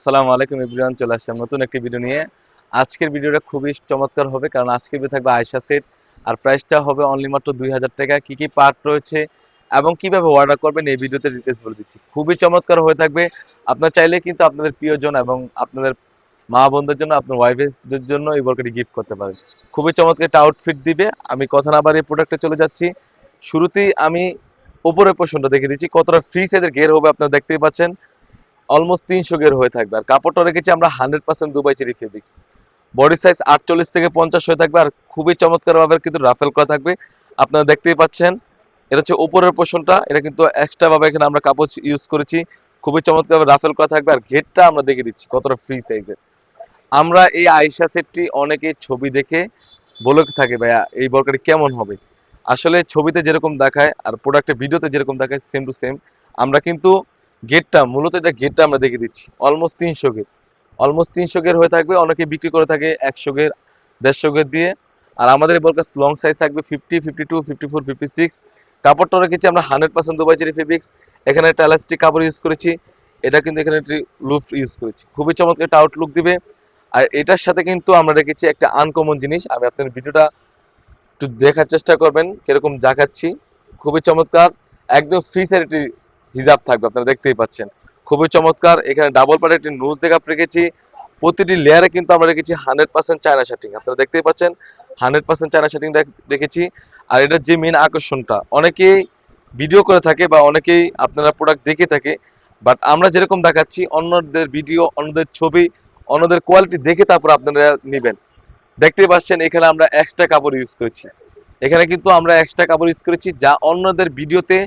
আসসালামু আলাইকুম এভরিওয়ান, চলে আসলাম নতুন একটি ভিডিও নিয়ে। আজকের ভিডিওটা খুবই চমৎকার হবে, কারণ আজকের ভিডিও থাকবে আয়সা সেট। আর প্রাইসটা হবে অনলি মাত্র দুই হাজার টাকা। কি কি পার্ট রয়েছে এবং কীভাবে অর্ডার করবেন, এই ভিডিওতে ডিটেলস বলে দিচ্ছি। খুবই চমৎকার হয়ে থাকবে। আপনার চাইলে কিন্তু আপনাদের প্রিয়জন এবং আপনাদের মা বোনদের জন্য, আপনার ওয়াইফের জন্য এই বরকাটি গিফট করতে পারেন। খুবই চমৎকার একটা আউটফিট দিবে। আমি কথা না বাড়িয়ে প্রোডাক্টে চলে যাচ্ছি। শুরুতেই আমি উপরের পোর্শনটা দেখে দিচ্ছি, কতটা ফ্রি সাইজের গের হবে আপনারা দেখতেই পাচ্ছেন। অলমোস্ট তিনশো গের হয়ে থাকবে। আর কাপড়টা রেখেছি আমরা hundred percent Dubai cherry fabrics body size আটচল্লিশ থেকে পঞ্চাশ হয়ে থাকবে, আর খুবই চমৎকার ভাবে কিন্তু রাফেল করা থাকবে। আপনারা দেখতেই পাচ্ছেন, এটা হচ্ছে উপরের পোষণটা এটা কিন্তু এক্সট্রা ভাবে এখানে আমরা কাপড় ইউজ করেছি। খুবই চমৎকার ভাবে রাফেল করা থাকবে, আর ঘেরটা আমরা দেখে দিচ্ছি কতটা ফ্রি সাইজের আমরা এই আইসা সেটটি অনেকে ছবি দেখে বলে থাকে, ভাইয়া, এই বরকারি কেমন হবে? আসলে ছবিতে যেরকম দেখায়, আর প্রোডাক্টের ভিডিওতে যেরকম দেখায় সেম টু সেম আমরা কিন্তু গেটটা মূলত এটা গেটটা আমরা দেখে দিচ্ছি। অলমোস্ট তিনশো গেট অলমোস্ট তিনশো গের হয়ে থাকবে, অনেকে বিক্রি করে থাকে একশো গের দেড়শো গের দিয়ে। আর আমাদের এই বলকাস লং সাইজ থাকবে fifty fifty two fifty four fifty six কাপড়টা রেখেছি আমরা hundred percent Dubai cherry fabrics এখানে একটা এলাস্টিক কাপড় ইউজ করেছি। এটা কিন্তু এখানে একটি লুফ ইউজ করেছি। খুবই চমৎকার একটা আউটলুক দিবে। আর এটার সাথে কিন্তু আমরা রেখেছি একটা আনকমন জিনিস। আমি আপনার ভিডিওটা একটু দেখার চেষ্টা করবেন, কীরকম দেখাচ্ছি। খুবই চমৎকার। একদম ফ্রি সাইড হিজাব থাকবে, আপনারা দেখতেই পাচ্ছেন। খুবই চমৎকার, এখানে ডাবল পার্ট একটি নোজ দেখাপ রেখেছি। প্রতিটি লেয়ারে কিন্তু আমরা রেখেছি হান্ড্রেড পার্সেন্ট চায়না শার্টিং আপনারা দেখতেই পাচ্ছেন হান্ড্রেড পার্সেন্ট চায়না শার্টিং রেখেছি। আর এটার যে মেন আকর্ষণটা, অনেকেই ভিডিও করে থাকে বা অনেকেই আপনারা প্রোডাক্ট দেখে থাকে বাট আমরা যেরকম দেখাচ্ছি, অন্যদের ভিডিও অন্যদের ছবি, অন্যদের কোয়ালিটি দেখে তারপর আপনারা নেবেন। দেখতেই পাচ্ছেন, এখানে আমরা এক্সট্রা কাপড় ইউজ করেছি। এখানে কিন্তু আমরা এক্সট্রা কাপড় ইউজ করেছি, যা অন্যদের ভিডিওতে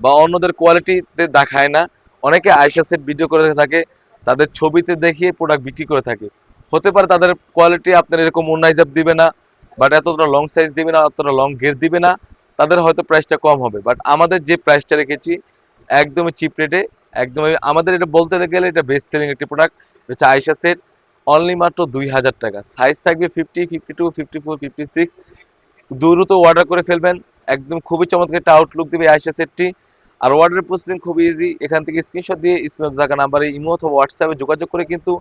বা অন্যদের কোয়ালিটিতে দেখায় না। অনেকে আইসা সেট ভিডিও করে থাকে, তাদের ছবিতে দেখিয়ে প্রোডাক্ট বিক্রি করে থাকে। হতে পারে তাদের কোয়ালিটি আপনার এরকম অন্য দিবে না বাট এতটা লং সাইজ দিবে না অতটা লং গেট দিবে না, তাদের হয়তো প্রাইসটা কম হবে। বাট আমাদের যে প্রাইসটা রেখেছি, একদমই চিপ রেটে একদমই আমাদের এটা বলতে গেলে এটা বেস্ট সেলিং একটি প্রোডাক্ট হচ্ছে আইসা সেট অনলি মাত্র দুই হাজার টাকা। সাইজ থাকবে fifty fifty two fifty four fifty six দ্রুত অর্ডার করে ফেলবেন, একদম খুবই চমৎকার একটা আউটলুক দিবে আইসা সেটটি। আর অর্ডার প্রসেসিং খুব ইজি এখান থেকে স্ক্রিনশট দিয়ে স্ক্রিনে থাকা নাম্বারে ইমো অথবা হোয়াটসঅ্যাপে যোগাযোগ করে কিন্তু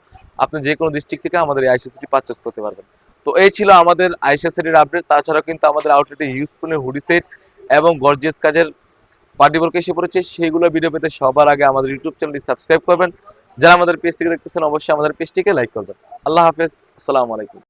আপনি যে কোনো ডিস্ট্রিক্ট থেকে আমাদের এই আইসা সেটটি পারচেস করতে পারবেন। তো এই ছিল আমাদের আইসা সেটের আপডেট তাছাড়াও কিন্তু আমাদের আউটলেটে ইউজফুলের হুডি সেট এবং গর্জিয়াস কাজের পার্টি ওয়ার্ক এসে পড়েছে, সেইগুলো ভিডিও পেতে সবার আগে আমাদের ইউটিউব চ্যানেলটি সাবস্ক্রাইব করবেন। যারা আমাদের পেজ থেকে দেখতেছেন, অবশ্যই আমাদের পেজটিকে লাইক করবেন। আল্লাহ হাফেজ। আসসালামু আলাইকুম।